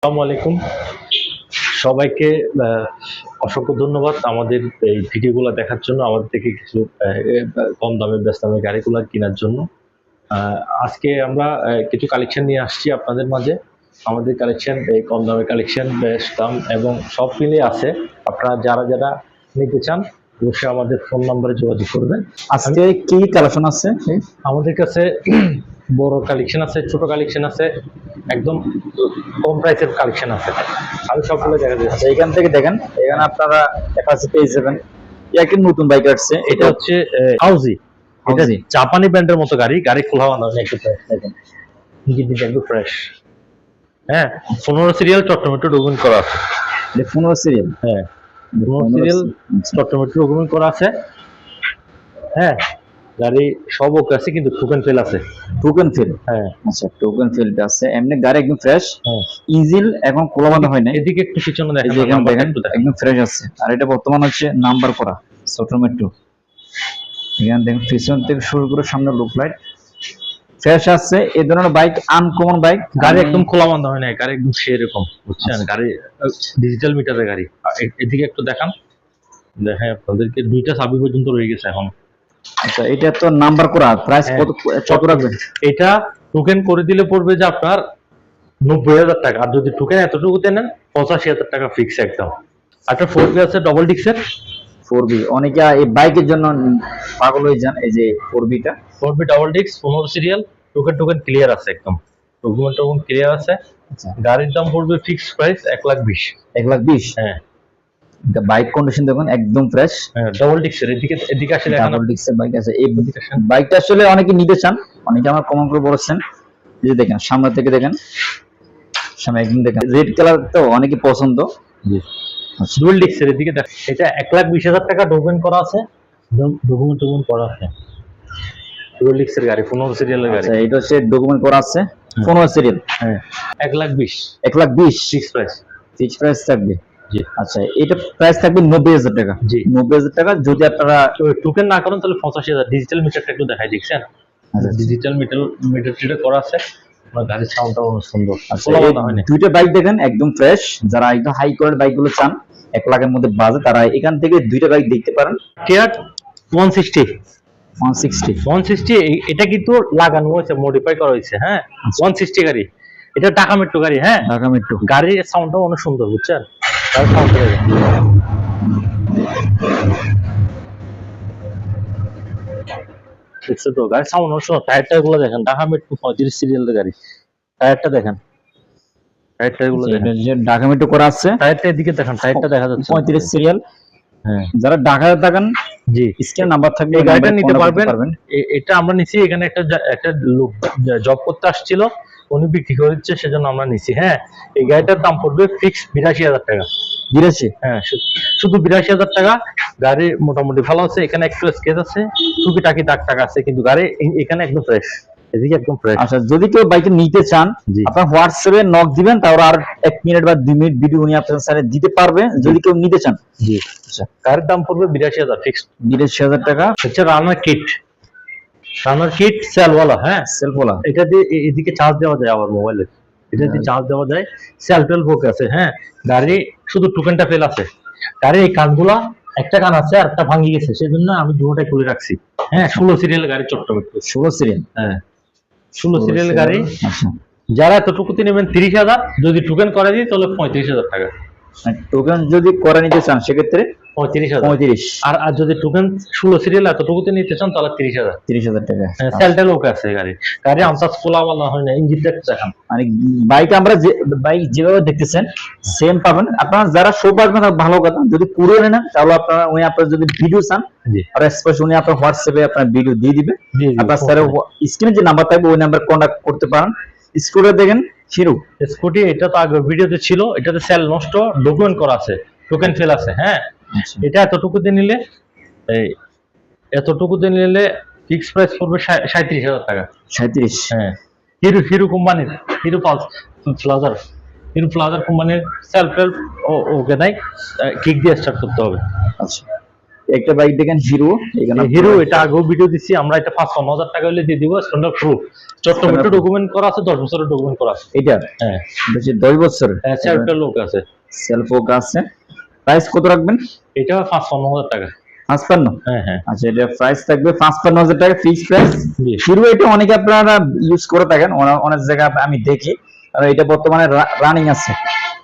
আসসালামু আলাইকুম। সবাইকে অসংখ্য ধন্যবাদ আমাদের এই ভিডিওগুলো দেখার জন্য, আমাদের থেকে কিছু কম দামে ব্যস্ত দামে গাড়িগুলো কেনার জন্য। আজকে আমরা কিছু কালেকশন নিয়ে আসছি আপনাদের মাঝে। আমাদের কালেকশন এই কম দামে কালেকশন বেশ দাম, এবং সব মিলিয়ে আছে। আপনারা যারা যারা নিতে চান অবশ্যই আমাদের ফোন নম্বরে যোগাযোগ করবেন। আজকে কি কালেকশন আছে? আমাদের কাছে বড় কালেকশন আছে ছোট কালেকশন আছে একদম কম প্রাইসের কালেকশন আছে। আমি সবগুলো দেখা যাচ্ছে আচ্ছা এখান থেকে দেখেন এখানে আপনারা একটা আছে পেয়ে যাবেন। এই নতুন বাইক আসছে এটা হচ্ছে হাউজি। এটা জাপানি ব্র্যান্ডের মতো গাড়ি গাড়ি খোলা নেই একটু fresh দেখেন। দিকে একদম ফ্রেশ হ্যাঁ পনেরো সিরিয়াল চট্টমেটো ডকুমেন্ট করা আছে। পনেরো সিরিয়াল হ্যাঁ। সিরিয়াল চট্টমেটো ডকুমেন্ট করা আছে? হ্যাঁ গাড়ি সব ওকে আছে কিন্তু টোকেন ফেল আছে। টোকেন ফিল হ্যাঁ। আচ্ছা টোকেন ফিল্ড আছে। এমনি গাড়ি একদম ফ্রেশ হ্যাঁ। ইঞ্জিন এখন খোলা বাঁধা হয় না এদিকে একটু পিছনে দেখেন দেখেন। একদম ফ্রেশ আছে। আর এটা বর্তমান হচ্ছে নাম্বার করা ছোট এখানে দেখেন পিছন থেকে শুরু করে সামনে লুক লাইট ফ্রেশ আছে। এই ধরনের বাইক আনকমন বাইক গাড়ি একদম খোলা বন্ধ হয় না গাড়ি একদম সেরকম বুঝছেন? গাড়ি ডিজিটাল মিটারের গাড়ি। এদিকে একটু দেখান। আপনাদেরকে দুইটা চাবি পর্যন্ত রয়ে গেছে এখন। আচ্ছা এটা তো নাম্বার করা প্রাইস হ্যাঁ। কত কত রাখবেন? এটা টোকেন করে দিলে পড়বে যে আপনার নব্বই হাজার টাকা। আর যদি টোকেন এতটুকুতে নেন পঁচাশি হাজার টাকা ফিক্স একদম। একটা ফোর বি আছে ডবল ডিক্সের ফোর বি অনেকে এই বাইকের জন্য পাগল হয়ে যান এই যে ফোর বিটা ফোর বি ডবল ডিক্স পনেরো সিরিয়াল টোকেন টোকেন ক্লিয়ার আছে একদম। ডকুমেন্ট টকুমেন্ট ক্লিয়ার আছে। আচ্ছা। গাড়ির দাম পড়বে ফিক্স প্রাইস এক লাখ বিশ। এক লাখ বিশ? হ্যাঁ। বাইক কন্ডিশন দেখুন একদম ফ্রেশ ডবল ডিক্সের এদিকে এদিকে আসলে ডাবল ডিস্কের বাইক আছে। এই বাইকটা আসলে অনেকে নিতে চান। অনেকে আমার কমেন্ট করে বলেছেন। যে দেখেন সামনে থেকে দেখেন। সামনে একদম দেখেন। রেড কালার তো অনেকে পছন্দ। ডুয়েল দেখ এটা এক লাখ বিশ হাজার টাকা ডকুমেন্ট করা আছে ডকুমেন্ট করা আছে। ডুয়েল ডিক্সের গাড়ি পনেরো সিরিয়ালের গাড়ি আচ্ছা এটা হচ্ছে ডকুমেন্ট করা আছে পনেরো সিরিয়াল হ্যাঁ। এক লাখ বিশ। এক লাখ বিশ? ফিক্স প্রাইস ফিক্স প্রাইস থাকবে? আচ্ছা এটা প্রাইস থাকবে নব্বই হাজার টাকা। জি। নব্বই হাজার টাকা যদি আপনারা টোকেন না করেন তাহলে পঁচাশি হাজার। ডিজিটাল মিটারটা একটু দেখাই দেখছেন? আচ্ছা, ডিজিটাল মিটার মিটার করা আছে গাড়ির সাউন্ডটা অনেক সুন্দর। আচ্ছা খোলা এই দুইটা বাইক দেখেন একদম ফ্রেশ যারা একদম হাই কোয়ালিটি বাইকগুলো চান এক লাখের মধ্যে বাজে তারা এখান থেকে দুইটা বাইক দেখতে পারেন। টিয়ার one sixty one sixty one sixty এটা কিন্তু লাগানো হয়েছে মডিফাই করা হয়েছে হ্যাঁ? ওয়ান সিক্সটি গাড়ি। এটা টাকা মেট্রো গাড়ি হ্যাঁ? ঢাকা মেট্রো গাড়ির সাউন্ডটা অনেক সুন্দর বুঝছেন? দেখছ তো? গাড়ির সাউন্ড অনেক সুন্দর। টায়ারটা গুলো দেখেন ঢাকা মেট্রো পঁয়ত্রিশ সিরিয়ালের গাড়ি। টায়ারটা দেখেন। ঢাকা মেট্রো করা আছে টায়ারটা এদিকে দেখেন টায়ারটা দেখা যাচ্ছে। পঁয়ত্রিশ সিরিয়াল যারা ঢাকায় থাকেন জি। স্ক্রিন নাম্বার থাকবে এই গাড়িটা নিতে পারবেন। এটা আমরা নিছি এখানে একটা একটা লোক জব করতে আসছিল উনি বিক্রি করে দিচ্ছে সেজন্য আমরা নিছি। হ্যাঁ এই গাড়িটার দাম পড়বে ফিক্স বিরাশি হাজার টাকা। বিরাশি? হ্যাঁ শুধু বিরাশি হাজার টাকা। গাড়ি মোটামুটি ভালো আছে এখানে একটু স্কেচ আছে টুকিটাকি দাগ টাকা আছে কিন্তু গাড়ি এখানে একদম ফ্রেশ এদিকে একদম ফ্রেশ আচ্ছা যদি কেউ বাইকে নিতে চান আপনার হোয়াটসঅ্যাপে নক দিবেন তারপর আর এক মিনিট বা দুই মিনিট ভিডিও উনি আপনার স্যার দিতে পারবে যদি কেউ নিতে চান। জি। আচ্ছা। গাড়ির দাম পড়বে? বিরাশি হাজার ফিক্স বিরাশি হাজার টাকা। হচ্ছে রানার কিট রানার কিট সেলওয়ালা হ্যাঁ? সেলফোলা এটা দিয়ে এদিকে চার্জ দেওয়া যায় আবার মোবাইলে এটা দিয়ে চার্জ দেওয়া যায়। সেলফ হেল্প বুক আছে হ্যাঁ? গাড়ি শুধু টোকেনটা ফেল আছে। গাড়ির এই কানগুলা একটা কান আছে আর একটা ভাঙি গেছে। সেই জন্য আমি দুটোটাই খুলে রাখছি। হ্যাঁ ষোলো সিরিয়াল গাড়ি চট্টগ্রাম। ষোলো সিরিয়াল হ্যাঁ। ষোলো সিরিয়াল গাড়ি। যারা এতটুকুতে নেবেন তিরিশ হাজার যদি টোকেন করে দিই তাহলে পঁয়ত্রিশ হাজার টাকা। টোকেন যদি করে নিতে চান সেক্ষেত্রে পঁয়ত্রিশ পঁয়ত্রিশ। আর আর যদি টোকেন ষোলো সিরিয়াল এতটুকুতে নিতে চান তাহলে তিরিশ হাজার। তিরিশ হাজার টাকা। হ্যাঁ সেলটা আছে গাড়ি গাড়ি আমসাজ খোলা হয় না ইঞ্জিনটা দেখান মানে বাইক আমরা যে বাইক যেভাবে দেখতেছেন সেম পাবেন। আপনারা যারা শো পাবেন ভালো কথা। যদি কুরিয়ার নেন তাহলে আপনারা উনি আপনার যদি ভিডিও চান আর স্পেশাল উনি আপনার হোয়াটসঅ্যাপে আপনার ভিডিও দিয়ে দিবে। আপনার স্যার স্ক্রিনে যে নাম্বার থাকবে ওই নাম্বার কন্ট্যাক্ট করতে পারেন। স্কুলে দেখেন হিরো। স্কুটি এটা তো আগে ভিডিওতে ছিল এটাতে সেল নষ্ট ডকুমেন্ট করা আছে টোকেন ফেল আছে হ্যাঁ? এটা এতটুকুতে নিলে এই এতটুকুতে নিলে ফিক্স প্রাইস পড়বে সা- সাঁইত্রিশ হাজার টাকা। সাঁত্রিশ হ্যাঁ। হিরো হিরো কোম্পানির Hero pulse pleasure Hero pleasure কোম্পানির সেলফ হেল্প ওকে নাই কিক দিয়ে স্টার্ট করতে হবে। আচ্ছা। একটা বাইক দেখেন হিরো এখানে হিরো এটা আগেও ভিডিও দিচ্ছি আমরা এটা পাঁচ পনেরো হাজার টাকা হলে দিয়ে দিব স্ট্যান্ডার্ড প্রুফ চট্টগ্রাম ডকুমেন্ট করা আছে দশ বছরের ডকুমেন্ট করা আছে। এটা? হ্যাঁ। দশ বছর হ্যাঁ চারটা লোক আছে। সেলফ আছে। প্রাইস কত রাখবেন? এটা পাঁচ পনেরো হাজার টাকা। পাঁচপান্ন? হ্যাঁ হ্যাঁ। আচ্ছা এটা প্রাইস থাকবে পাঁচপান্ন হাজার টাকা ফিক্স প্রাইস এটা অনেকে আপনারা ইউজ করে থাকেন অনেক জায়গায় আমি দেখি। আর এটা বর্তমানে রানিং আছে।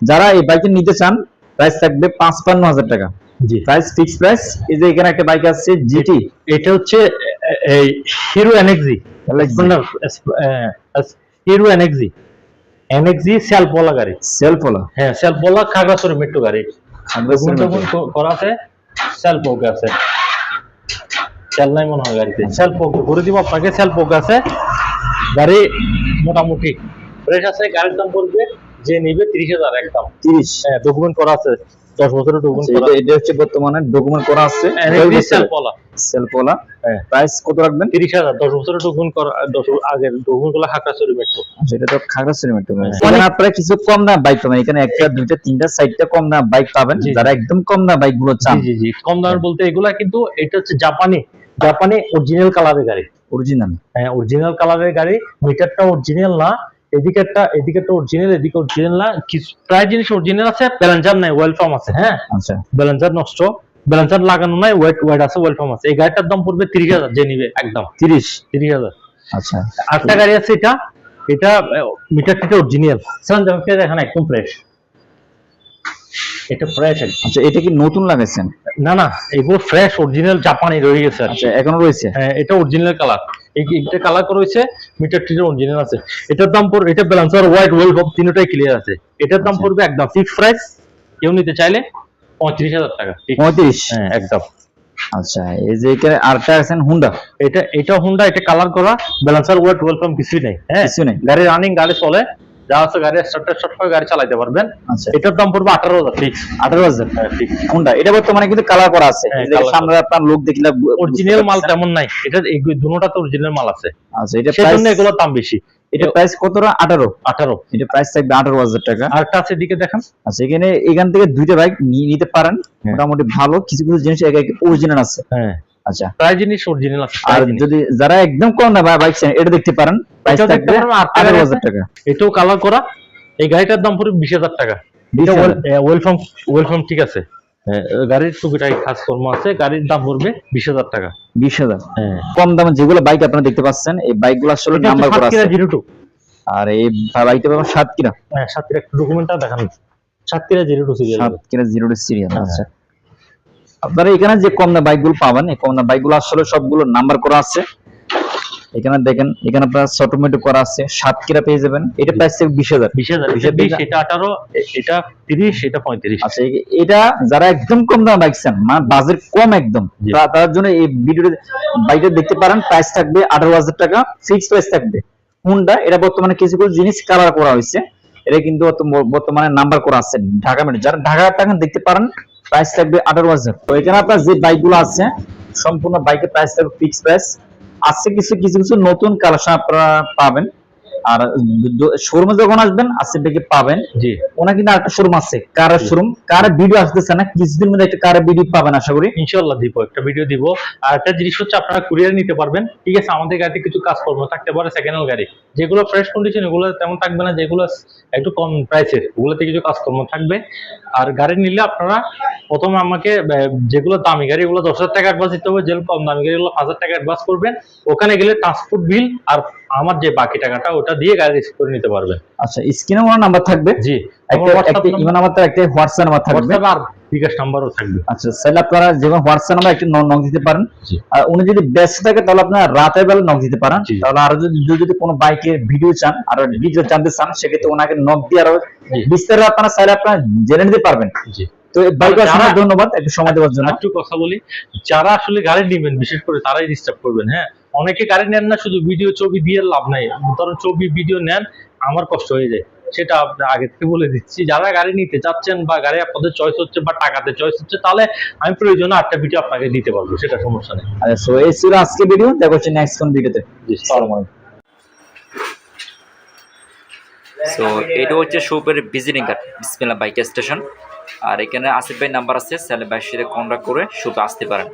যারা এই বাইকটা নিতে চান প্রাইস থাকবে পাঁচপান্ন হাজার টাকা। জি। প্রাইস ফিক্স প্রাইস এই যে এখানে একটা বাইক আছে জিটি এটা হচ্ছে এই হিরো এনএক্সি হিরো এনএক্সি এনএক্সি সেলফ বলা গাড়ি। সেলফ হলো হ্যাঁ সেলফ বলা খাগড়াছড়ি মেট্রো গাড়ি। করা আছে সেলফ ওকে আছে। সেল নাই মনে হয় গাড়িতে। সেলফ ওকে করে দিব আপনাকে সেলফ ওকে আছে। গাড়ি মোটামুটি ফ্রেশ আছে গাড়ির দাম পড়বে যে নিবে তিরিশ হাজার একদম। তিরিশ। হ্যাঁ ডকুমেন্ট করা আছে। দশ বছরের ডকুমেন্ট আচ্ছা, করা এটা এটা হচ্ছে বর্তমানে ডকুমেন্ট করা আছে। সেলফ বলা সেলফ হলো হ্যাঁ। প্রাইস কত রাখবেন? তিরিশ হাজার। বছরের ডকুমেন্ট করা দশ আগের ডকুমেন্টগুলো খাগড়াছড়ি মেট্রো এটা তো খাগড়াছড়ি মেট্রো হ্যাঁ। এখানে আপনারা কিছু কম দাম বাইক পাবেন। এখানে একটা দুইটা তিনটা চারটা কম বাইক পাবেন। যারা একদম কম দাম বাইকগুলো চান। জি জি জি। কম দামের বলতে এগুলা কিন্তু এটা হচ্ছে জাপানি জাপানি অরিজিনাল কালারের গাড়ি। অরিজিনাল হ্যাঁ অরিজিনাল কালারের গাড়ি। মিটারটা অরিজিনাল না। এদিকেরটা এদিকেরটা অরিজিনাল এদিকে অরিজিনাল না কিছু প্রায় জিনিস অরিজিনাল আছে ব্যালেন্সার নাই ওয়েলফার্ম আছে হ্যাঁ? আচ্ছা। ব্যালেন্সার নষ্ট ব্যালেন্সার লাগানো নাই ওয়েট ওয়েট আছে ওয়েলফার্ম আছে। এই গাড়িটার দাম পড়বে তিরিশ হাজার যে নিবে একদম। তিরিশ? তিরিশ হাজার। আচ্ছা। আরেকটা গাড়ি আছে এটা এটা মিটার টিটা অরিজিনাল সরঞ্জাম দেখেন একদম ফ্রেশ এটা ফ্রেশ আচ্ছা এটা কি নতুন লাগাইছেন? না না এগুলো ফ্রেশ অরিজিনাল জাপানি রয়ে গেছে আচ্ছা এখনও রয়েছে? হ্যাঁ এটা অরিজিনাল কালার এটা কালার করা হয়েছে? মিটার টিটার অরিজিনাল আছে। এটার দাম পড়বে এটা ব্যালেন্সার হোয়াইট ওয়েল তিনটাই ক্লিয়ার আছে। এটার দাম আচ্ছা। পড়বে একদম ফিক্স প্রাইস কেউ নিতে চাইলে পঁয়ত্রিশ হাজার টাকা। পঁয়ত্রিশ? হ্যাঁ একদম। আচ্ছা এই যে এটা আরটা আছেন হুন্ডা এটা এটা হুন্ডা এটা কালার করা। ব্যালেন্সার ওয়াট ওয়েলকাম কিছুই নাই। হ্যাঁ কিছু নাই। গাড়ি রানিং গাড়ি চলে। যা আছে গাড়ি স্টার্ট করে গাড়ি চালাতে পারবেন। আচ্ছা। এটার দাম পড়বে আঠারো হাজার ফিক্স আঠারো হাজার হ্যাঁ ফিক্স হুন্ডা এটা বর্তমানে কিন্তু কালার করা আছে। হ্যাঁ, সামনে আপনার লোক দেখলে অরিজিনাল মাল তেমন নাই। এটা এই দুটোটাতে অরিজিনাল মাল আছে। আচ্ছা এটা সেজন্য এগুলোর দাম বেশি। এটা প্রাইস কত আঠারো। আঠারো। এটা প্রাইস থাকবে আঠারো হাজার টাকা। আরেকটা আছে এদিকে দেখেন। আচ্ছা এখানে এখান থেকে দুইটা বাইক নিয়ে নিতে পারেন। হ্যাঁ। মোটামুটি ভালো। কিছু কিছু জিনিস অরিজিনাল আছে। হ্যাঁ। আচ্ছা। প্রায় জিনিস অরিজিনাল আছে আর যদি যারা একদম কম না বাইক চান এটা দেখতে পারেন। এটাও দেখতে হাজার টাকা। কালার করা এই গাড়িটার দাম পড়বে বিশ হাজার টাকা। ঠিক আছে। হ্যাঁ, গাড়ির টুকিটাই কাজ আছে গাড়ির দাম পড়বে বিশ হাজার টাকা। বিশ হাজার। হ্যাঁ। কম দামে যেগুলো বাইক আপনারা দেখতে পাচ্ছেন এই বাইকগুলো আসলে নাম্বার করা আছে। জিরো টু আর এই বাইকটা পাবেন সাতক্ষীরা। হ্যাঁ সাতটির একটা ডকুমেন্টটা দেখান। সাতটিরা zero two serial Satkhira zero serial. আচ্ছা। আপনারা এখানে যে কম দাম বাইকগুলো পাবেন এই কম দাম বাইকগুলো আসলে সবগুলো নাম্বার করা আছে। এখানে দেখেন এখানে আপনার অটোমেটিক করা আছে সাতক্ষীরা পেয়ে যাবেন। এটা প্রাইস থেকে বিশ হাজার। বিশ হাজার এটা আঠারো এটা তিরিশ এটা পঁয়ত্রিশ। আচ্ছা এটা যারা একদম কম দাম চান মানে বাজেট কম একদম তার জন্য এই ভিডিও বাইকটা দেখতে পারেন প্রাইস থাকবে আঠারো হাজার টাকা ফিক্স প্রাইস থাকবে। হুন্ডা এটা বর্তমানে কিছু কিছু জিনিস কালার করা হয়েছে। এটা কিন্তু বর্তমানে নাম্বার করা আছে ঢাকা মেট্রো। যারা ঢাকা টাকা দেখতে পারেন প্রাইস থাকবে আঠারো হাজার। তো এখানে আপনার যে বাইকগুলো আছে সম্পূর্ণ বাইকের প্রাইস থাকবে ফিক্স প্রাইস আছে কিছু কিছু কিছু নতুন কালেকশন আপনারা পাবেন। আর শোরুমে যখন আসবেন আসে থেকে পাবেন। জি। ওনার কিন্তু আরেকটা শোরুম আছে। কার শোরুম কার ভিডিও আসতেছে না কিছুদিন মধ্যে একটা কার ভিডিও পাবেন আশা করি। ইনশাল্লাহ দিব একটা ভিডিও দিব। আর একটা জিনিস হচ্ছে আপনারা কুরিয়ার নিতে পারবেন। ঠিক আছে আমাদের গাড়িতে কিছু কাজ কাজকর্ম থাকতে পারে সেকেন্ড হ্যান্ড গাড়ি। যেগুলো ফ্রেশ কন্ডিশন ওগুলো তেমন থাকবে না যেগুলো একটু কম প্রাইসের ওগুলোতে কিছু কাজকর্ম থাকবে। আর গাড়ি নিলে আপনারা প্রথমে আমাকে যেগুলো দামি গাড়ি ওগুলো দশ হাজার টাকা অ্যাডভান্স দিতে হবে। যেগুলো কম দামি গাড়িগুলো পাঁচ হাজার টাকা অ্যাডভান্স করবেন। ওখানে গেলে ট্রান্সপোর্ট বিল আর আমার যে বাকি টাকাটা ওটা দিয়ে গাড়ি রিসিভ করে নিতে পারবেন আচ্ছা স্ক্রিনে ওনার নাম্বার থাকবে? জি একটা একটা ইমেল নাম্বার একটা হোয়াটসঅ্যাপ নাম্বার থাকবে। হোয়াটসঅ্যাপ আর বিকাশ নাম্বারও থাকবে। আচ্ছা তাহলে আপনারা যেমন হোয়াটসঅ্যাপ নাম্বার একটু নক দিতে পারেন। আর উনি যদি ব্যস্ত থাকে তাহলে আপনারা রাতের বেলা নক দিতে পারেন। তাহলে আরও যদি যদি- কোনো বাইকের ভিডিও চান আর ভিডিও জানতে চান সেক্ষেত্রে ওনাকে নক দিয়ে আরও জি। বিস্তারিত আপনারা চাইলে আপনারা জেনে নিতে পারবেন। জি। তো বাইক ধন্যবাদ একটু সময় দেওয়ার জন্য। একটু কথা বলি যারা আসলে গাড়ি নেবেন বিশেষ করে তারাই ডিস্টার্ব করবেন হ্যাঁ? অনেকে গাড়ি নেন না শুধু ভিডিও ছবি দিয়ে লাভ নাই। ধরুন ছবি ভিডিও নেন আমার কষ্ট হয়ে যায়। সেটা আগে থেকে বলে দিচ্ছি। যারা গাড়ি নিতে চাচ্ছেন বা গাড়ি আপনাদের চয়েস হচ্ছে বা টাকাতে চয়েস হচ্ছে তাহলে আমি প্রয়োজনে আটটা ভিডিও আপনাকে দিতে পারব সেটা সমস্যা নেই। আচ্ছা সো এই ছিল আজকে ভিডিও দেখা হচ্ছে নেক্সট কোন ভিডিওতে সো এটা হচ্ছে সুপের visiting card Bismillah bike station আর এখানে আসিফ ভাই নাম্বার আছে স্যালে ভাইয়ের সাথে কন্ট্যাক্ট করে শুধু আসতে পারেন।